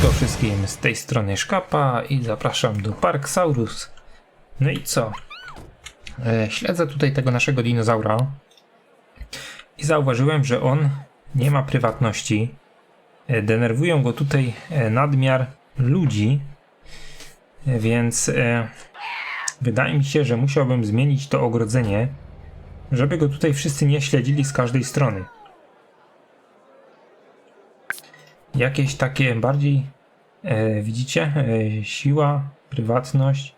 Siemaneczko wszystkim z tej strony Szkapa i zapraszam do Parksaurus. No i co? E, śledzę tutaj tego naszego dinozaura i zauważyłem, że on nie ma prywatności. E, denerwują go tutaj e, nadmiar ludzi, e, więc e, wydaje mi się, że musiałbym zmienić to ogrodzenie, żeby go tutaj wszyscy nie śledzili z każdej strony jakieś takie bardziej, e, widzicie, e, siła, prywatność,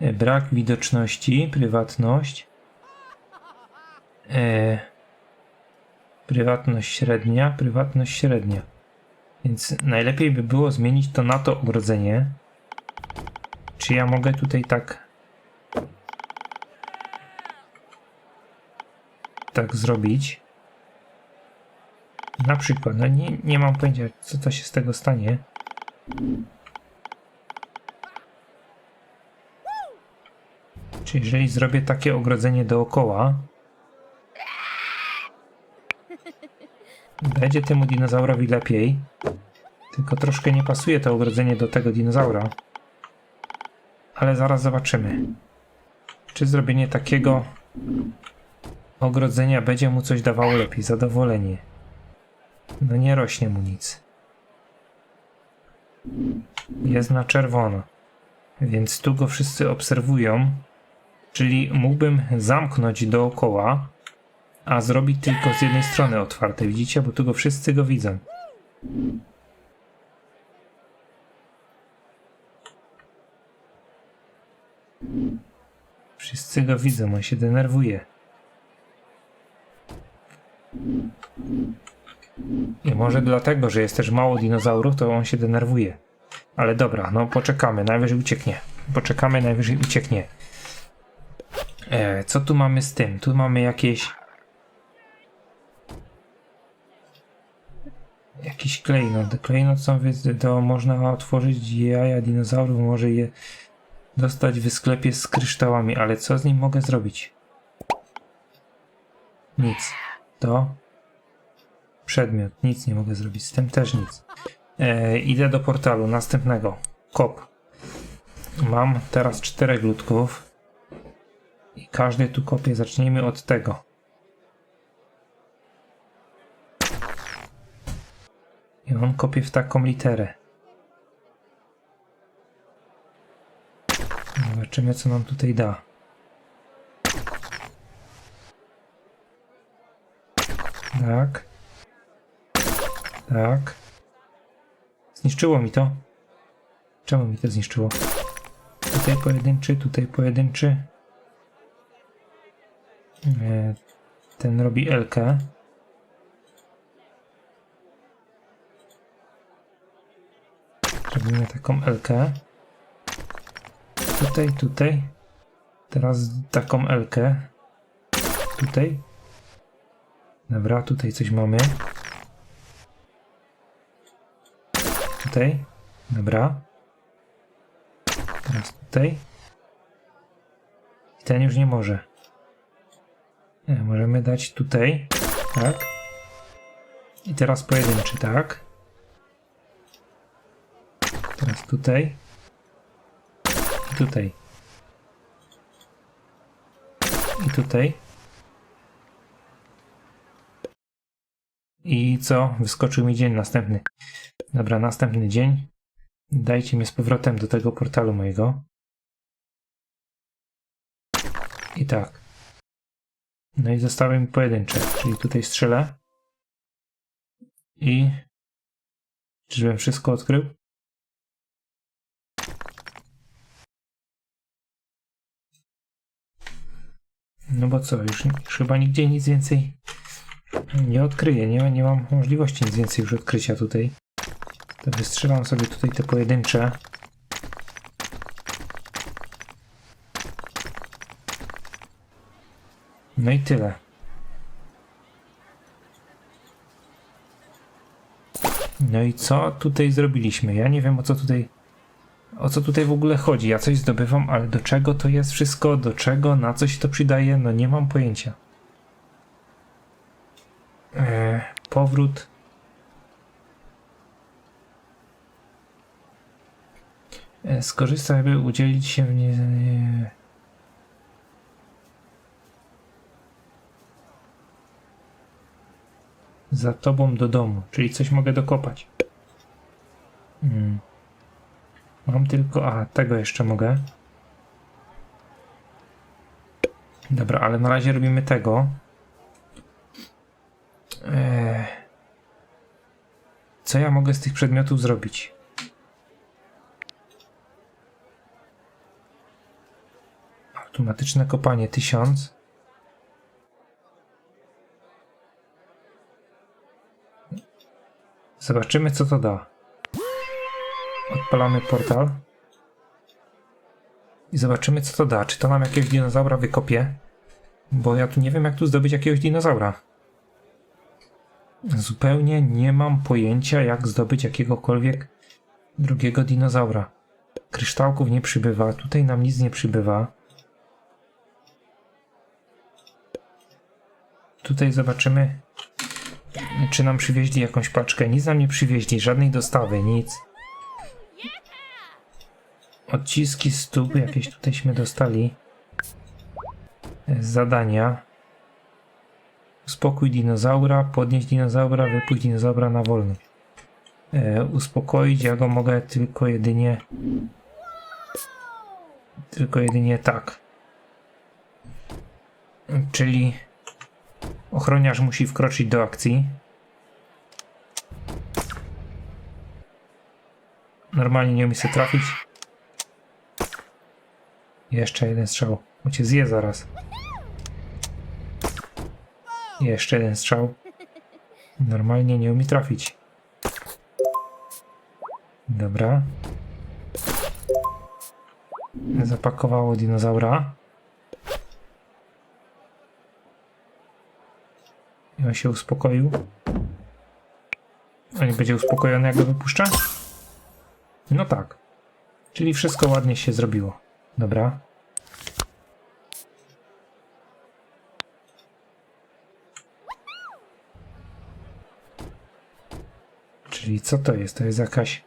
e, brak widoczności, prywatność, e, prywatność średnia, prywatność średnia. Więc najlepiej by było zmienić to na to ogrodzenie. Czy ja mogę tutaj tak tak zrobić? Na przykład, no nie, nie mam pojęcia, co to się z tego stanie. Czy jeżeli zrobię takie ogrodzenie dookoła, będzie temu dinozaurowi lepiej. Tylko troszkę nie pasuje to ogrodzenie do tego dinozaura. Ale zaraz zobaczymy. Czy zrobienie takiego ogrodzenia będzie mu coś dawało lepiej, zadowolenie. No nie rośnie mu nic. Jest na czerwono. Więc tu go wszyscy obserwują. Czyli mógłbym zamknąć dookoła, a zrobić tylko z jednej strony otwarte. Widzicie? Bo tu go wszyscy go widzą. Wszyscy go widzą, on się denerwuje. I może dlatego, że jest też mało dinozaurów, to on się denerwuje. Ale dobra, no poczekamy, najwyżej ucieknie. Poczekamy, najwyżej ucieknie. E, co tu mamy z tym? Tu mamy jakieś... Jakiś klejnot. Klejnot są, to można otworzyć jaja dinozaurów, może je dostać w sklepie z kryształami, ale co z nim mogę zrobić? Nic. To Przedmiot, nic nie mogę zrobić, z tym też nic. E, idę do portalu następnego. Kop. Mam teraz czterech ludków. I każdy tu kopie. Zacznijmy od tego. I on kopie w taką literę. Zobaczymy, co nam tutaj da. Tak. Tak. Zniszczyło mi to. Czemu mi to zniszczyło? Tutaj pojedynczy, tutaj pojedynczy. E, Ten robi LK. Robimy taką LK. Tutaj, tutaj. Teraz taką LK. Tutaj. Dobra, tutaj coś mamy. Tutaj. Dobra. Teraz tutaj. I ten już nie może. Nie, możemy dać tutaj. Tak. I teraz pojedynczy, tak. Teraz tutaj. I tutaj. I tutaj. I co? Wyskoczył mi dzień następny. Dobra, następny dzień. Dajcie mnie z powrotem do tego portalu mojego. I tak. No i zostały mi pojedyncze, czyli tutaj strzelę. I... Czyżbym wszystko odkrył? No bo co, już chyba nigdzie nic więcej nie odkryję, nie, nie mam możliwości nic więcej już odkrycia tutaj. To wystrzelam sobie tutaj te pojedyncze. No i tyle. No i co tutaj zrobiliśmy? Ja nie wiem o co tutaj o co tutaj w ogóle chodzi. Ja coś zdobywam, ale do czego to jest wszystko? Do czego? Na co się to przydaje? No nie mam pojęcia. E, powrót. E, Skorzystaj, by udzielić się mnie. nie- Za tobą do domu, czyli coś mogę dokopać. Hmm. Mam tylko. A, tego jeszcze mogę. Dobra, ale na razie robimy tego. Eee, co ja mogę z tych przedmiotów zrobić? Automatyczne kopanie 1000. Zobaczymy co to da. Odpalamy portal. I zobaczymy co to da. Czy to nam jakiegoś dinozaura wykopie? Bo ja tu nie wiem jak tu zdobyć jakiegoś dinozaura. Zupełnie nie mam pojęcia jak zdobyć jakiegokolwiek drugiego dinozaura. Kryształków nie przybywa, tutaj nam nic nie przybywa. Tutaj zobaczymy, czy nam przywieźli jakąś paczkę. Nic nam nie przywieźli, żadnej dostawy, nic. Odciski stóp jakieś tutejśmy dostali. Zadania. Uspokój dinozaura, podnieść dinozaura, wypuść dinozaura na wolność. E, uspokoić, ja go mogę tylko jedynie. Tylko jedynie tak. Czyli ochroniarz musi wkroczyć do akcji. Normalnie nie umie się trafić. Jeszcze jeden strzał. Bo cię zje zaraz. Jeszcze jeden strzał. Normalnie nie umie trafić. Dobra. Zapakowało dinozaura. I on się uspokoił. A nie będzie uspokojony, jak go wypuszczę? No tak. Czyli wszystko ładnie się zrobiło. Dobra. Czyli co to jest? To jest jakaś.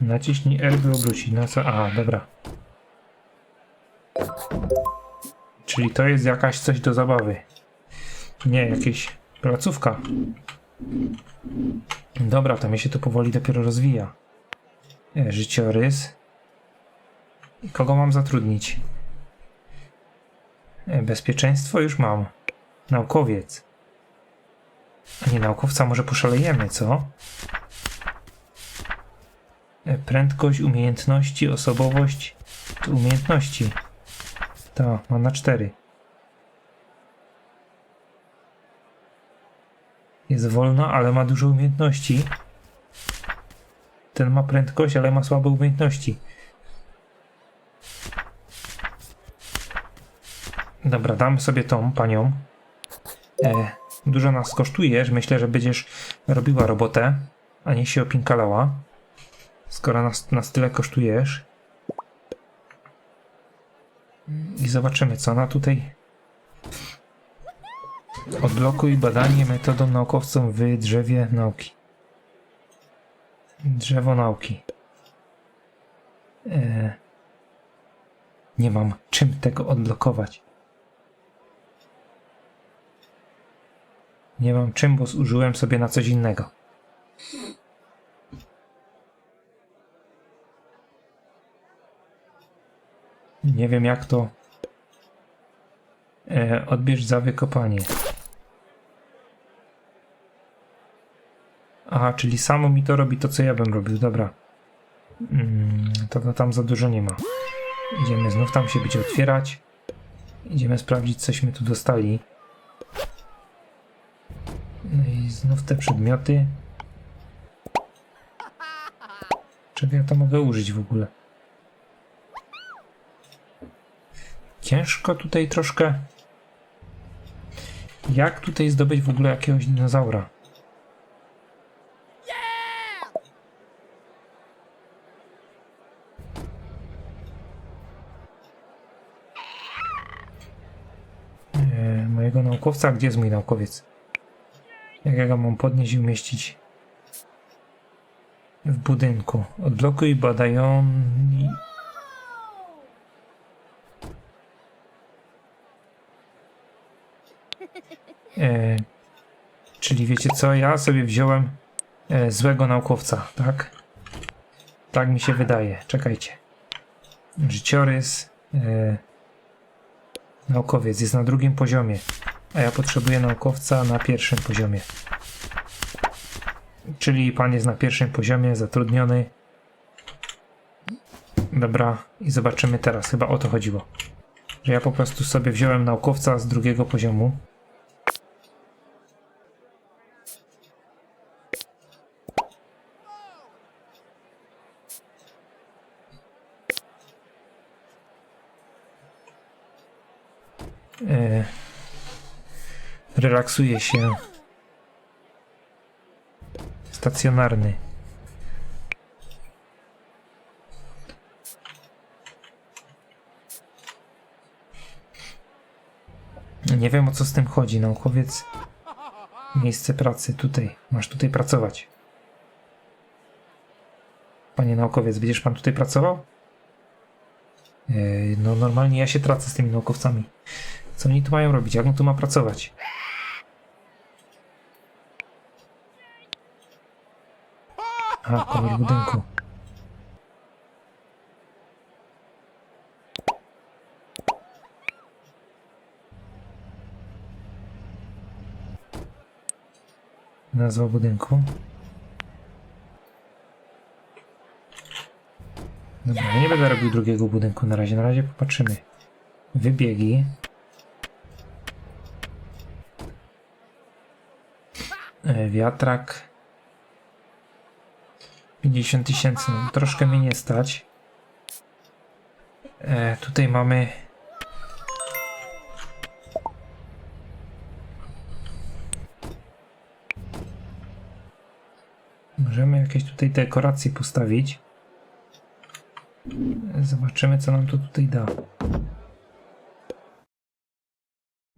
Naciśnij R, by obrócić. Na co? A, dobra. Czyli to jest jakaś coś do zabawy. Nie, jakieś placówka. Dobra, to mi się to powoli dopiero rozwija. E, życiorys. Kogo mam zatrudnić? Bezpieczeństwo już mam. Naukowiec. A nie, naukowca może poszalejemy, co? Prędkość, umiejętności, osobowość. Tu umiejętności. To, mam na cztery. Jest wolna, ale ma dużo umiejętności. Ten ma prędkość, ale ma słabe umiejętności. Dobra, damy sobie tą panią. E, dużo nas kosztujesz. Myślę, że będziesz robiła robotę, a nie się opinkalała. Skoro nas, nas tyle kosztujesz. I zobaczymy, co ona tutaj Odblokuj badanie metodą naukowcą w drzewie nauki. Drzewo nauki. E... Nie mam czym tego odblokować. Nie mam czym, bo zużyłem sobie na coś innego. Nie wiem jak to. E, odbierz za wykopanie. Aha, czyli samo mi to robi to, co ja bym robił, dobra. Mm, to, to tam za dużo nie ma. Idziemy znów tam się będzie otwierać. Idziemy sprawdzić, cośmy tu dostali. No i znów te przedmioty. Czego ja to mogę użyć w ogóle? Ciężko tutaj troszkę. Jak tutaj zdobyć w ogóle jakiegoś dinozaura? E, mojego naukowca? Gdzie jest mój naukowiec? Jak ja go mam podnieść i umieścić w budynku? Odblokuj badają... E, czyli wiecie co? Ja sobie wziąłem e, złego naukowca, tak? Tak mi się wydaje. Czekajcie. Życiorys. E, naukowiec jest na drugim poziomie, a ja potrzebuję naukowca na pierwszym poziomie. Czyli pan jest na pierwszym poziomie, zatrudniony. Dobra, i zobaczymy teraz. Chyba o to chodziło. Że ja po prostu sobie wziąłem naukowca z drugiego poziomu. E, relaksuje się. Stacjonarny. Nie wiem o co z tym chodzi. Naukowiec. Miejsce pracy tutaj. Masz tutaj pracować. Panie naukowiec, będziesz pan tutaj pracował? E, no normalnie ja się tracę z tymi naukowcami. Co oni tu mają robić? Jak on tu ma pracować? A, kolor budynku. Nazwa budynku. Dobra, nie będę robił drugiego budynku na razie. Na razie popatrzymy. Wybiegi. E, Wiatrak. 50 tysięcy. No, troszkę mnie nie stać. E, tutaj mamy. Możemy jakieś tutaj dekoracje postawić. Zobaczymy, co nam to tutaj da.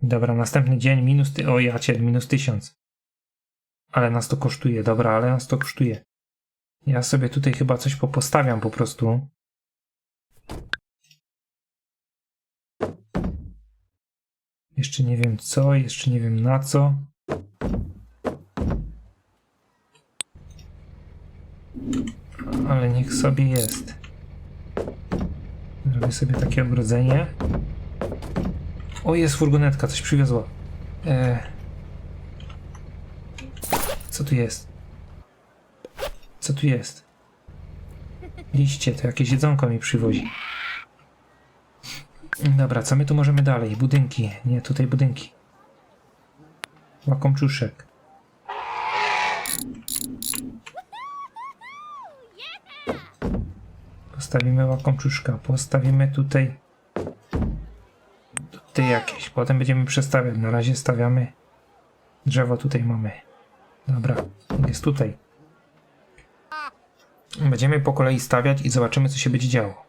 Dobra, następny dzień minus ty... O ja cię, minus tysiąc. Ale nas to kosztuje, dobra, ale nas to kosztuje. Ja sobie tutaj chyba coś popostawiam po prostu. Jeszcze nie wiem co, jeszcze nie wiem na co. Ale niech sobie jest. Zrobię sobie takie ogrodzenie. O, jest furgonetka, coś przywiozła. E... Co tu jest? Co tu jest? Liście, to jakieś jedzonko mi przywozi. Dobra, co my tu możemy dalej? Budynki. Nie, tutaj budynki. Łakomczuszek. Postawimy łakomczuszka. Postawimy tutaj tutaj jakieś. Potem będziemy przestawiać. Na razie stawiamy drzewo tutaj mamy. Dobra, jest tutaj. Będziemy po kolei stawiać i zobaczymy, co się będzie działo.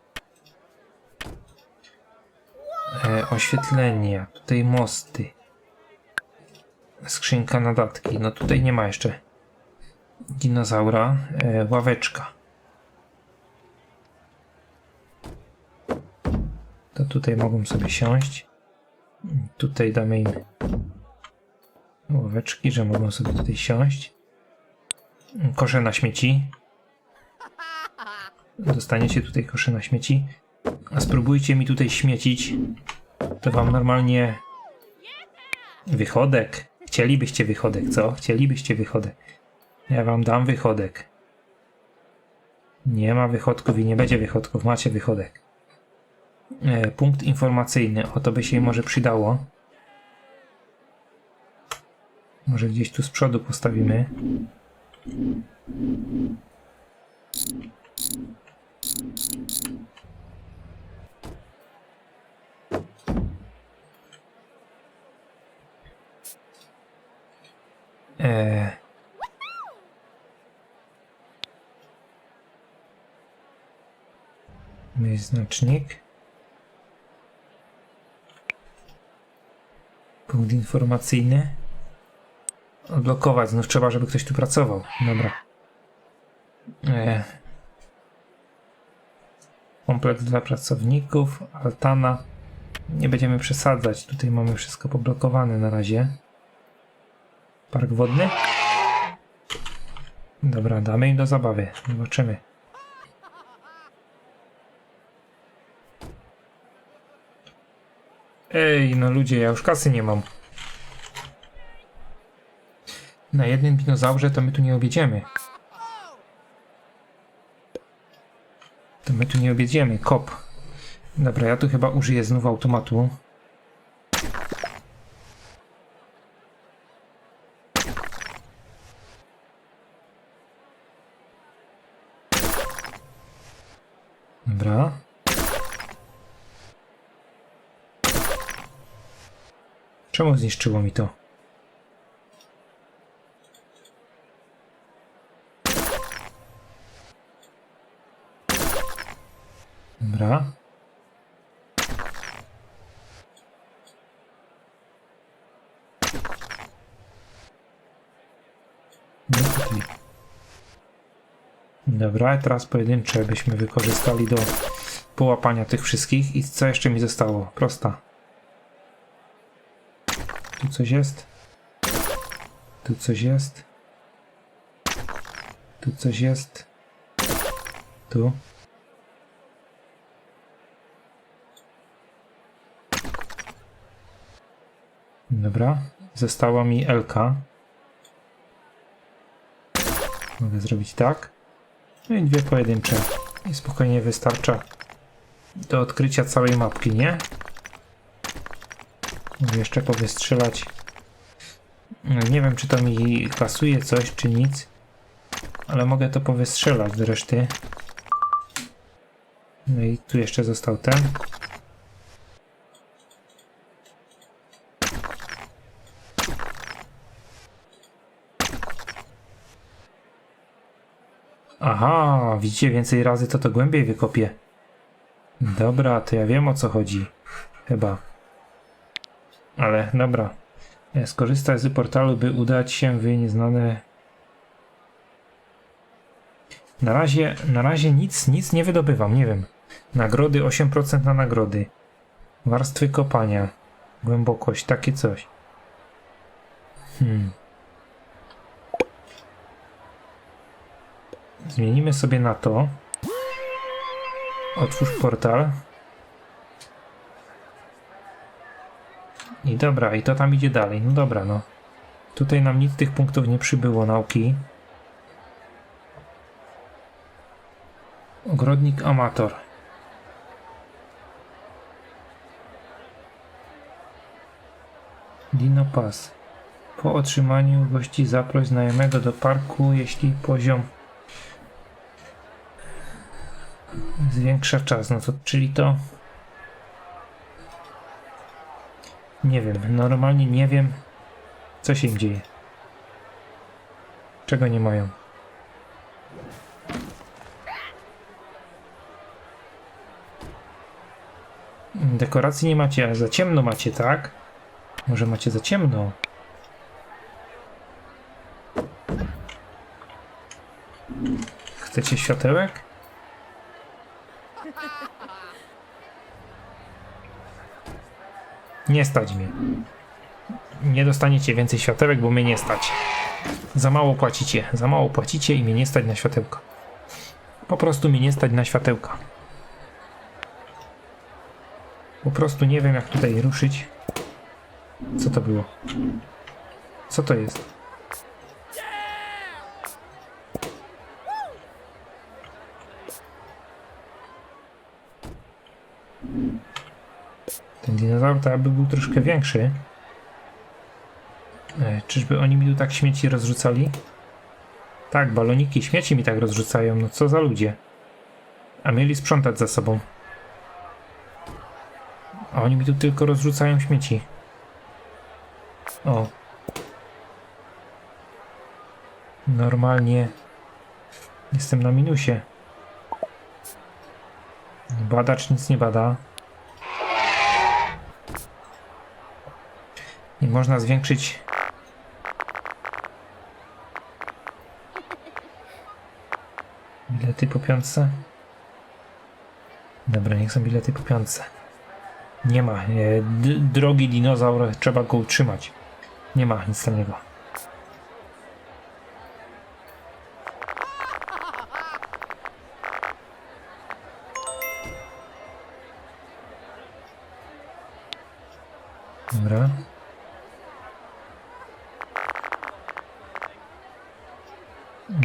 E, tutaj mosty. Skrzynka na datki. No tutaj nie ma jeszcze dinozaura. E, ławeczka. To tutaj mogą sobie siąść. Tutaj damy im ławeczki, że mogą sobie tutaj siąść. Kosze na śmieci. Dostaniecie tutaj kosze na śmieci. A spróbujcie mi tutaj śmiecić. To wam normalnie wychodek. Chcielibyście wychodek, co? Chcielibyście wychodek. Ja wam dam wychodek. Nie ma wychodków i nie będzie wychodków. Macie wychodek. E, punkt informacyjny. O to by się może przydało. Może gdzieś tu z przodu postawimy. Eee. Jest znacznik. Punkt informacyjny. odblokować. Znów trzeba, żeby ktoś tu pracował. Dobra. E. Kompleks dla pracowników, altana. Nie będziemy przesadzać. Tutaj mamy wszystko poblokowane na razie. Park wodny? Dobra, damy im do zabawy. Zobaczymy. Ej, no ludzie, ja już kasy nie mam. Na jednym dinozaurze to my tu nie objedziemy. To my tu nie objedziemy. Kop. Dobra, ja tu chyba użyję znów automatu. Czemu zniszczyło mi to? Dobra. No. Dobra, teraz pojedyncze byśmy wykorzystali do połapania tych wszystkich. I co jeszcze mi zostało? Prosta. Tu coś jest. Tu coś jest. Tu coś jest. Tu. Dobra. Została mi Elka. Mogę zrobić tak. No i dwie pojedyncze. I spokojnie wystarcza do odkrycia całej mapki, nie? Jeszcze powystrzelać. No, Nie wiem, czy to mi kasuje coś, czy nic. Ale mogę to powystrzelać do reszty. No i tu jeszcze został ten. Aha, widzicie, więcej razy to to głębiej wykopię. Dobra, to ja wiem o co chodzi. Chyba. Ale dobra. E, Skorzystać z portalu, by udać się w nieznane. Na razie, na razie nic, nic nie wydobywam, nie wiem. Nagrody 8% na nagrody. Warstwy kopania. Głębokość, takie coś. Hmm. Zmienimy sobie na to. Otwórz portal. I dobra, i to tam idzie dalej. No dobra, no. Tutaj nam nic tych punktów nie przybyło nauki. Ogrodnik amator. Dino Pass. Po otrzymaniu gości zaproś znajomego do parku, jeśli poziom zwiększa czas. No to czyli to. Nie wiem, normalnie nie wiem, co się im dzieje. Czego nie mają? Dekoracji nie macie, a za ciemno macie, tak? Może macie za ciemno? Chcecie światełek? Nie stać mnie. Nie dostaniecie więcej światełek, bo mnie nie stać. Za mało płacicie, za mało płacicie i mnie nie stać na światełka. Po prostu mnie nie stać na światełka. Po prostu nie wiem jak tutaj ruszyć. Co to było? Co to jest? Dinozaur to aby był troszkę większy. E, czyżby oni mi tu tak śmieci rozrzucali? Tak, baloniki śmieci mi tak rozrzucają. No co za ludzie. A mieli sprzątać za sobą. A oni mi tu tylko rozrzucają śmieci. O. Normalnie jestem na minusie. Badacz nic nie bada. i można zwiększyć bilety po piątce. Dobra, niech są bilety po piątce. Nie ma. E, drogi dinozaur, trzeba go utrzymać. Nie ma nic takiego.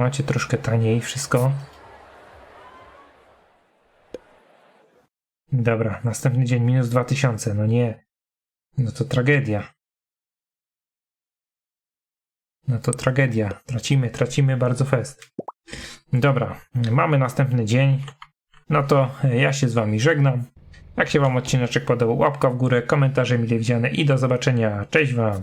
Macie troszkę taniej wszystko. Dobra, następny dzień minus 2000. No nie. No to tragedia. No to tragedia. Tracimy, tracimy bardzo fest. Dobra, mamy następny dzień. No to ja się z wami żegnam. Jak się wam odcineczek podobał, łapka w górę, komentarze mile widziane i do zobaczenia. Cześć wam.